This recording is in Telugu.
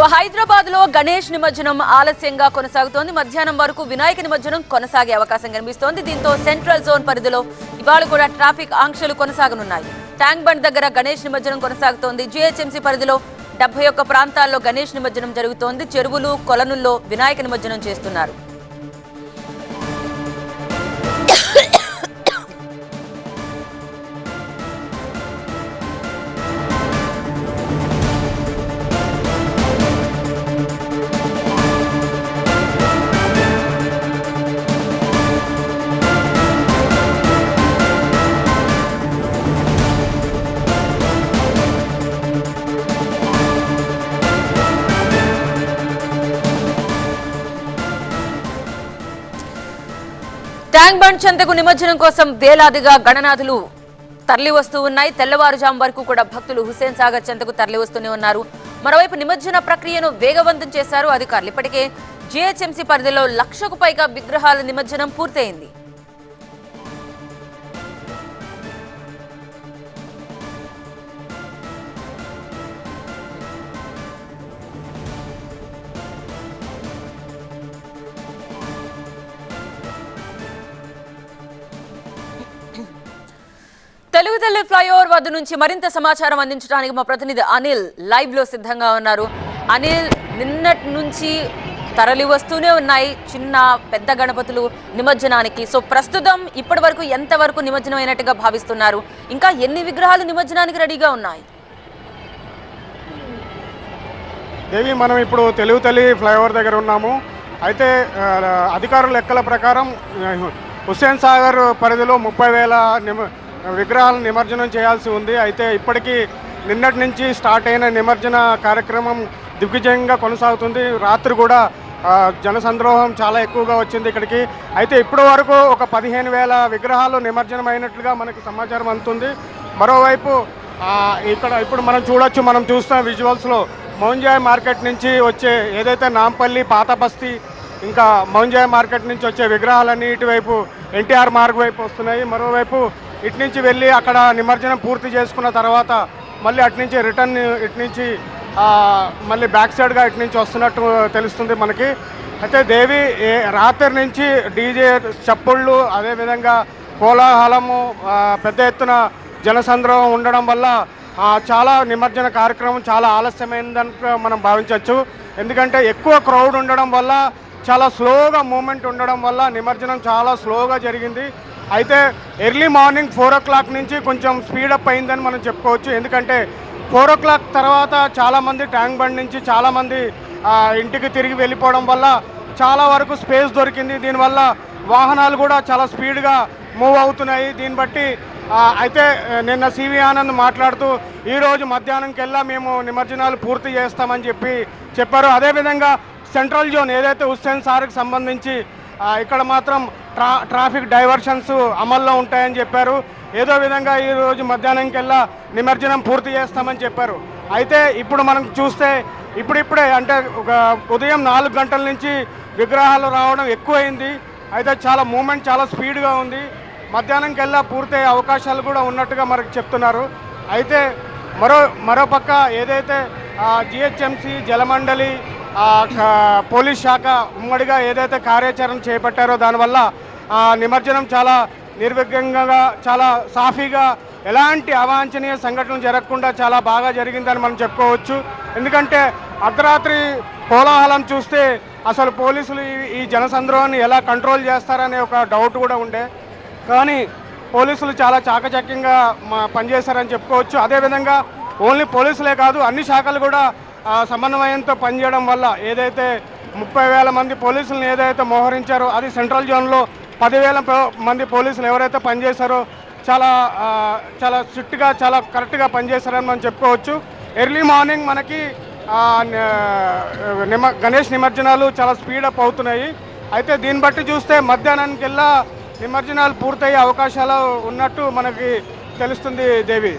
సో హైదరాబాద్లో గణేష్ నిమజ్జనం ఆలస్యంగా కొనసాగుతోంది. మధ్యాహ్నం వరకు వినాయక నిమజ్జనం కొనసాగే అవకాశం కనిపిస్తోంది. దీంతో సెంట్రల్ జోన్ పరిధిలో ఇవాళ కూడా ట్రాఫిక్ ఆంక్షలు కొనసాగనున్నాయి. ట్యాంక్ బండ్ దగ్గర గణేష్ నిమజ్జనం కొనసాగుతోంది. జీహెచ్ఎంసీ పరిధిలో డెబ్బై ఒక్క ప్రాంతాల్లో గణేష్ నిమజ్జనం జరుగుతోంది. చెరువులు కొలనుల్లో వినాయక నిమజ్జనం చేస్తున్నారు. ట్యాంక్ బండ్ చెంతకు నిమజ్జనం కోసం వేలాదిగా గణనాథులు తరలి వస్తూ ఉన్నాయి. తెల్లవారుజాము వరకు కూడా భక్తులు హుస్సేన్ సాగర్ చెంతకు తరలి వస్తూనే ఉన్నారు. మరోవైపు నిమజ్జన ప్రక్రియను వేగవంతం చేశారు అధికారులు. ఇప్పటికే జీహెచ్ఎంసీ పరిధిలో లక్షకు పైగా విగ్రహాల నిమజ్జనం పూర్తయింది. తెలుగుతల్లి ఫ్లైఓవర్ వద్ద నుంచి మరింత సమాచారం అందించడానికి మా ప్రతినిధి అనిల్ లైవ్లో సిద్ధంగా ఉన్నారు. అనిల్ నిన్నటి నుంచి తరలి వస్తూనే ఉన్నాయి చిన్న పెద్ద గణపతులు నిమజ్జనానికి. సో ప్రస్తుతం ఇప్పటి వరకు ఎంత వరకు నిమజ్జనం అయినట్టుగా భావిస్తున్నారు? ఇంకా ఎన్ని విగ్రహాలు నిమజ్జనానికి రెడీగా ఉన్నాయి? దేవి మనం ఇప్పుడు తెలుగు తల్లి ఫ్లైఓవర్ దగ్గర ఉన్నాము. అయితే అధికారుల లెక్కల ప్రకారం హుస్సేన్ సాగర్ పరిధిలో ముప్పై వేల నిమ విగ్రహాలను నిమజ్జనం చేయాల్సి ఉంది. అయితే ఇప్పటికీ నిన్నటి నుంచి స్టార్ట్ అయిన నిమజ్జన కార్యక్రమం దిగ్విజయంగా కొనసాగుతుంది. రాత్రి కూడా జనసంద్రోహం చాలా ఎక్కువగా వచ్చింది ఇక్కడికి. అయితే ఇప్పటి వరకు ఒక పదిహేను వేల విగ్రహాలు నిమజ్జనం అయినట్లుగా మనకి సమాచారం అందుతుంది. మరోవైపు ఇక్కడ ఇప్పుడు మనం చూడొచ్చు మనం చూస్తాం విజువల్స్లో మౌంజాయ్ మార్కెట్ నుంచి వచ్చే ఏదైతే నాంపల్లి పాత బస్తీ ఇంకా మౌంజాయ్ మార్కెట్ నుంచి వచ్చే విగ్రహాలన్నీ ఇటువైపు ఎన్టీఆర్ మార్గ్ వైపు వస్తున్నాయి. మరోవైపు ఇటు నుంచి వెళ్ళి అక్కడ నిమజ్జనం పూర్తి చేసుకున్న తర్వాత మళ్ళీ అటు నుంచి రిటర్న్ ఇటు నుంచి మళ్ళీ బ్యాక్ సైడ్గా ఇటు నుంచి వస్తున్నట్టు తెలుస్తుంది మనకి. అయితే దేవి రాత్రి నుంచి డీజే చప్పుళ్ళు అదేవిధంగా కోలాహలము పెద్ద ఎత్తున జనసంద్రహం ఉండడం వల్ల చాలా నిమజ్జన కార్యక్రమం చాలా ఆలస్యమైందని మనం భావించవచ్చు. ఎందుకంటే ఎక్కువ క్రౌడ్ ఉండడం వల్ల చాలా స్లోగా మూమెంట్ ఉండడం వల్ల నిమజ్జనం చాలా స్లోగా జరిగింది. అయితే early morning four o'clock నుంచి కొంచెం స్పీడప్ అయిందని మనం చెప్పుకోవచ్చు. ఎందుకంటే ఫోర్ ఓ క్లాక్ తర్వాత చాలామంది ట్యాంక్ బండ్ నుంచి చాలామంది ఇంటికి తిరిగి వెళ్ళిపోవడం వల్ల చాలా వరకు స్పేస్ దొరికింది. దీనివల్ల వాహనాలు కూడా చాలా స్పీడ్గా మూవ్ అవుతున్నాయి. దీన్ని బట్టి అయితే నిన్న సివి ఆనంద్ మాట్లాడుతూ ఈరోజు మధ్యాహ్నంకెల్లా మేము నిమజ్జనాలు పూర్తి చేస్తామని చెప్పి చెప్పారు. అదేవిధంగా సెంట్రల్ జోన్ ఏదైతే హుస్సేన్ సార్కి సంబంధించి ఇక్కడ మాత్రం ట్రా ట్రాఫిక్ డైవర్షన్స్ అమల్లో ఉంటాయని చెప్పారు. ఏదో విధంగా ఈరోజు మధ్యాహ్నంకెల్లా నిమజ్జనం పూర్తి చేస్తామని చెప్పారు. అయితే ఇప్పుడు మనం చూస్తే ఇప్పుడిప్పుడే అంటే ఒక ఉదయం నాలుగు గంటల నుంచి విగ్రహాలు రావడం ఎక్కువైంది. అయితే చాలా మూమెంట్ చాలా స్పీడ్గా ఉంది. మధ్యాహ్నంకెల్లా పూర్తయ్యే అవకాశాలు కూడా ఉన్నట్టుగా మనకు చెప్తున్నారు. అయితే మరో మరోపక్క ఏదైతే జిహెచ్ఎంసి జలమండలి పోలీస్ శాఖ ఉమ్మడిగా ఏదైతే కార్యాచరణ చేపట్టారో దానివల్ల ఆ, నిమజ్జనం చాలా నిర్విఘ్నంగా చాలా సాఫీగా ఎలాంటి అవాంఛనీయ సంఘటనలు జరగకుండా చాలా బాగా జరిగిందని మనం చెప్పుకోవచ్చు. ఎందుకంటే అర్ధరాత్రి కోలాహలం చూస్తే అసలు పోలీసులు ఈ- జనసంద్రోహాన్ని ఎలా కంట్రోల్ చేస్తారనే ఒక డౌట్ కూడా ఉండే. కానీ పోలీసులు చాలా చాకచక్యంగా పనిచేశారని చెప్పుకోవచ్చు. అదేవిధంగా ఓన్లీ పోలీసులే కాదు అన్ని శాఖలు కూడా సమన్వయంతో పనిచేయడం వల్ల ఏదైతే ముప్పై వేల మంది పోలీసులను ఏదైతే మోహరించారో అది సెంట్రల్ జోన్లో పదివేల మంది పోలీసులు ఎవరైతే పనిచేశారో చాలా చాలా స్ట్రిక్ట్గా చాలా కరెక్ట్గా పనిచేశారని మనం చెప్పుకోవచ్చు. ఎర్లీ మార్నింగ్ మనకి నిమ గణేష్ నిమజ్జనాలు చాలా స్పీడప్ అవుతున్నాయి. అయితే దీన్ని బట్టి చూస్తే మధ్యాహ్నానికెల్లా నిమజ్జనాలు పూర్తయ్యే అవకాశాలు ఉన్నట్టు మనకి తెలుస్తుంది దేవి.